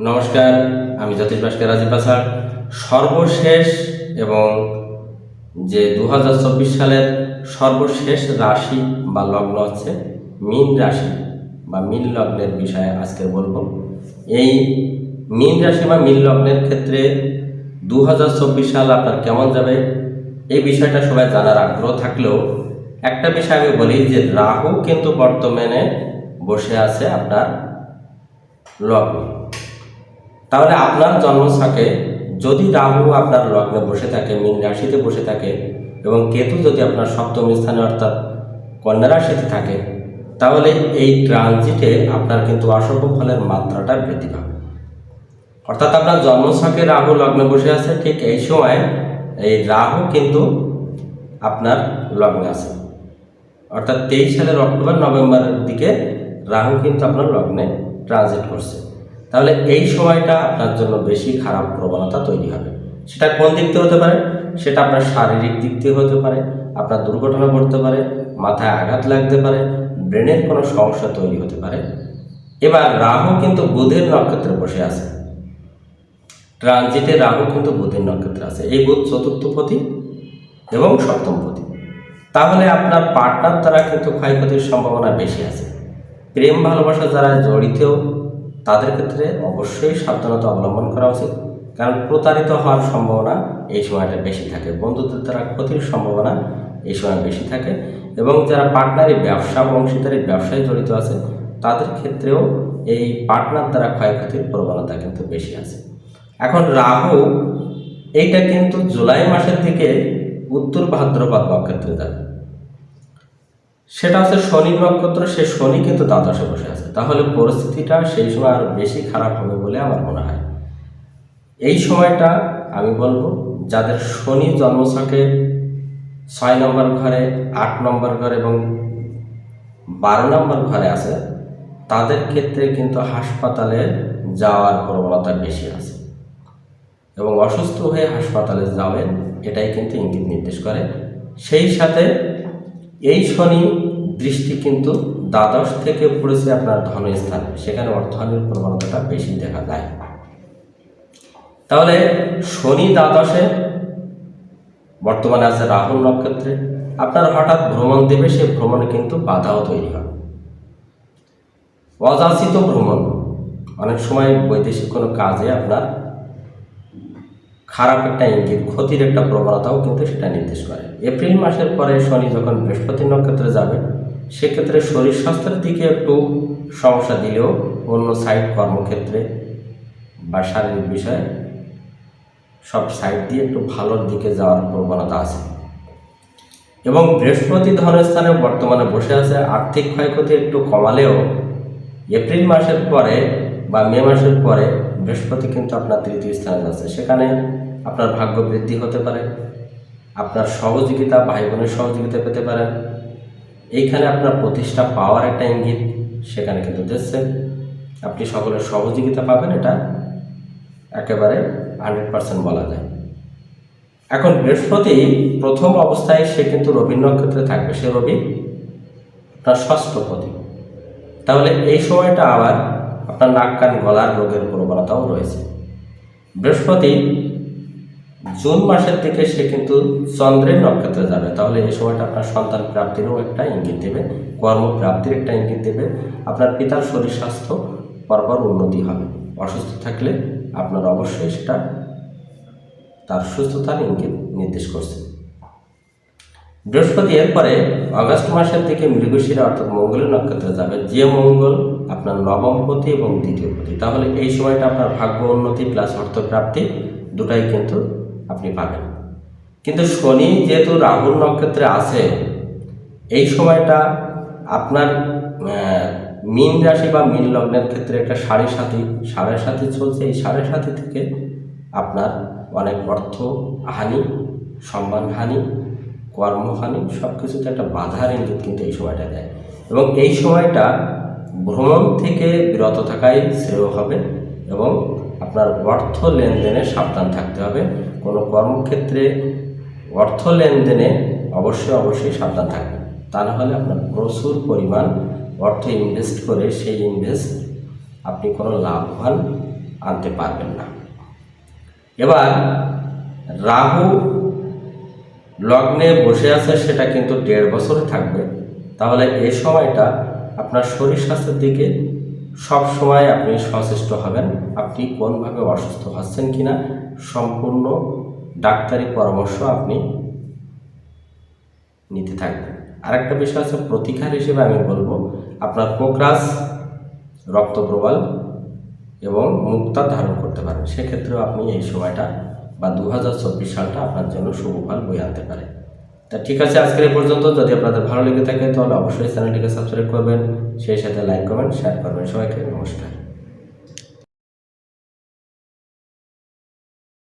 নমস্কার, আমি জ্যোতিষ ভাস্কর রাজীব পাসার সর্বশেষ এবং যে দু হাজার চব্বিশ সালের সর্বশেষ রাশি বা লগ্ন হচ্ছে মীন রাশি বা মীন লগ্নের বিষয়ে আজকে বলব। এই মীন রাশি বা মীন লগ্নের ক্ষেত্রে দু হাজার চব্বিশ সাল আপনার কেমন যাবে? এই বিষয়টা সবাই জানার আগ্রহ থাকলেও একটা বিষয় আমি বলি যে রাহু কিন্তু বর্তমানে বসে আছে আপনার লগ্নে। তাহলে আপনার জন্মছকে যদি রাহু আপনার লগ্নে বসে থাকে, মীন রাশিতে বসে থাকে এবং কেতু যদি আপনার সপ্তম স্থানে অর্থাৎ কন্যা রাশিতে থাকে, তাহলে এই ট্রানজিটে আপনার কিন্তু অশুভ ফলের মাত্রাটা বৃদ্ধি পাবে। অর্থাৎ আপনার জন্মছকে রাহু লগ্নে বসে আছে, ঠিক এই সময় এই রাহু কিন্তু আপনার লগ্নে আছে। অর্থাৎ তেইশ সালের অক্টোবর নভেম্বরের দিকে রাহু কিন্তু আপনার লগ্নে ট্রানজিট করছে। তাহলে এই সময়টা আপনার জন্য বেশি খারাপ প্রবণতা তৈরি হবে। সেটা কোন দিক থেকে হতে পারে? সেটা আপনার শারীরিক দিক থেকে হতে পারে, আপনার দুর্ঘটনা ঘটতে পারে, মাথায় আঘাত লাগতে পারে, ব্রেনের কোনো সমস্যা তৈরি হতে পারে। এবার রাহু কিন্তু বুধের নক্ষত্রে বসে আছে। ট্রানজিটে রাহু কিন্তু বুধের নক্ষত্রে আছে। এই বুধ চতুর্থ চতুর্থপতি এবং সপ্তমপতি। তাহলে আপনার পার্টনার দ্বারা কিন্তু ক্ষয়ক্ষতির সম্ভাবনা বেশি আছে। প্রেম, ভালোবাসা যারা জড়িত, তাদের ক্ষেত্রে অবশ্যই সাবধানতা অবলম্বন করা উচিত। কারণ প্রতারিত হওয়ার সম্ভাবনা এই সময়টা বেশি থাকে। বন্ধুদের দ্বারা ক্ষতির সম্ভাবনা এই সময় বেশি থাকে এবং যারা পার্টনারি ব্যবসা, অংশীদারি, ব্যবসায় জড়িত আছে, তাদের ক্ষেত্রেও এই পার্টনার দ্বারা ক্ষয়ক্ষতির প্রবণতা কিন্তু বেশি আছে। এখন রাহু, এইটা কিন্তু জুলাই মাসের দিকে উত্তর ভাদ্রপদ নক্ষত্রে যাবে সেটা হচ্ছে শনি নক্ষত্র, সে শনি কিন্তু দ্বাদশে বসে আছে। তাহলে পরিস্থিতিটা সেই সময় আরও বেশি খারাপ হবে বলে আমার মনে হয়। এই সময়টা আমি বলব, যাদের শনি জন্ম জন্মছকে ছয় নম্বর ঘরে, আট নম্বর ঘরে এবং বারো নম্বর ঘরে আছে, তাদের ক্ষেত্রে কিন্তু হাসপাতালে যাওয়ার প্রবণতা বেশি আছে। এবং অসুস্থ হয়ে হাসপাতালে যাবেন, এটাই কিন্তু ইঙ্গিত নির্দেশ করে। সেই সাথে এই শনি দৃষ্টি কিন্তু দ্বাদশ থেকে পড়েছে আপনার ধনস্থানে। সেখানে অর্থহানির প্রবণতাটা বেশি দেখা যায়। তাহলে শনি দ্বাদশে বর্তমানে আছে রাহুল নক্ষত্রে। আপনার হঠাৎ ভ্রমণ দেবে, সে ভ্রমণে কিন্তু বাধাও তৈরি হবে। অযাচিত ভ্রমণ। অনেক সময় বৈদেশিক কোনো কাজে আপনার খারাপ একটা ইঙ্গিত, ক্ষতির একটা প্রবণতাও কিন্তু সেটা নির্দেশ করে। এপ্রিল মাসের পরে শনি যখন বৃহস্পতি নক্ষত্রে যাবে, সেক্ষেত্রে শরীর স্বাস্থ্যের দিকে একটু সমস্যা দিলেও অন্য সাইড কর্মক্ষেত্রে বা শারীরিক বিষয়ে সব সাইড দিয়ে একটু ভালোর দিকে যাওয়ার প্রবণতা আছে। এবং বৃহস্পতি ধনস্থানে বর্তমানে বসে আছে, আর্থিক ক্ষয়ক্ষতি একটু কমালেও এপ্রিল মাসের পরে বা মে মাসের পরে বৃহস্পতি কিন্তু আপনার তৃতীয় স্থানে যাচ্ছে। সেখানে আপনার ভাগ্য বৃদ্ধি হতে পারে, আপনার সহযোগিতা ভাই বোনের সহযোগিতা পেতে পারেন এইখানে আপনার প্রতিষ্ঠা পাওয়ার একটা ইঙ্গিত সেখানে কিন্তু দিচ্ছে। আপনি সকলের সহযোগিতা পাবেন, এটা একেবারে হান্ড্রেড পার্সেন্ট বলা যায়। এখন বৃহস্পতি প্রথম অবস্থায় সে কিন্তু রবি নক্ষত্রে থাকবে, সে রবি আপনার ষষ্ঠ পতি। তাহলে এই সময়টা আবার আপনার নাক কান গলার রোগের প্রবণতাও রয়েছে। বৃহস্পতি জুন মাসের দিকে সে কিন্তু চন্দ্রের নক্ষত্রে যাবে। তাহলে এই সময়টা আপনার সন্তান প্রাপ্তিরও একটা ইঙ্গিত দেবে কর্মপ্রাপ্তির একটা ইঙ্গিত দেবে। আপনার পিতার শরীর স্বাস্থ্য পরপর উন্নতি হবে। অসুস্থ থাকলে আপনার অবশ্যই সেটা তার সুস্থতার ইঙ্গিত নির্দেশ করছে। বৃহস্পতি এরপরে অগস্ট মাসের দিকে মৃগশিরা অর্থাৎ মঙ্গলের নক্ষত্রে যাবে। যে মঙ্গল আপনার নবম পতি এবং দ্বিতীয় পতি। তাহলে এই সময়টা আপনার ভাগ্য উন্নতি প্লাস অর্থপ্রাপ্তি দুটাই কিন্তু আপনি পাবেন। কিন্তু শনি যেহেতু রাহুল নক্ষত্রে আছে, এই সময়টা আপনার মীন রাশি বা মীন লগ্নের ক্ষেত্রে একটা সাড়ে সাথী সাড়ে সাথী চলছে। এই সাড়ে সাথী থেকে আপনার অনেক অর্থ হানি সম্মানহানি, কর্মহানি সব কিছুতে একটা বাধার ইঙ্গিত কিন্তু এই সময়টা দেয়। এবং এই সময়টা ভ্রমণ থেকে বিরত থাকাই শ্রেয় হবে এবং আপনার অর্থ লেনদেনে সাবধান থাকতে হবে। কোনো কর্মক্ষেত্রে অর্থ লেনদেনে অবশ্যই অবশ্যই সাবধান থাকবেন। তা না হলে আপনার প্রচুর পরিমাণ অর্থ ইনভেস্ট করে সেই ইনভেস্ট আপনি কোনো লাভবান আনতে পারবেন না। এবার রাহু লগ্নে বসে আছে সেটা কিন্তু দেড় বছর থাকবে। তাহলে এই সময়টা আপনার শরীর স্বাস্থ্যের দিকে সব সময় আপনি সচেষ্ট হবেন। আপনি কোনভাবে অসুস্থ হচ্ছেন কিনা সম্পূর্ণ ডাক্তারি পরামর্শ আপনি নিতে থাকবেন। আরেকটা বিষয় আছে, প্রতিকার হিসেবে আমি বলব, আপনার কোকরাস রক্ত প্রবাল এবং মুক্তা ধারণ করতে পারেন। সেক্ষেত্রেও আপনি এই সময়টা বা দু হাজার চব্বিশ সালটা আপনার জন্য শুভ ফল বয়ে আনতে পারে তা ঠিক আছে, আজকের এই পর্যন্ত। যদি আপনাদের ভালো লেগে থাকে, তাহলে অবশ্যই চ্যানেলটিকে সাবস্ক্রাইব করবেন, সেই সাথে লাইক করবেন শেয়ার করবেন। সবাইকে নমস্কার।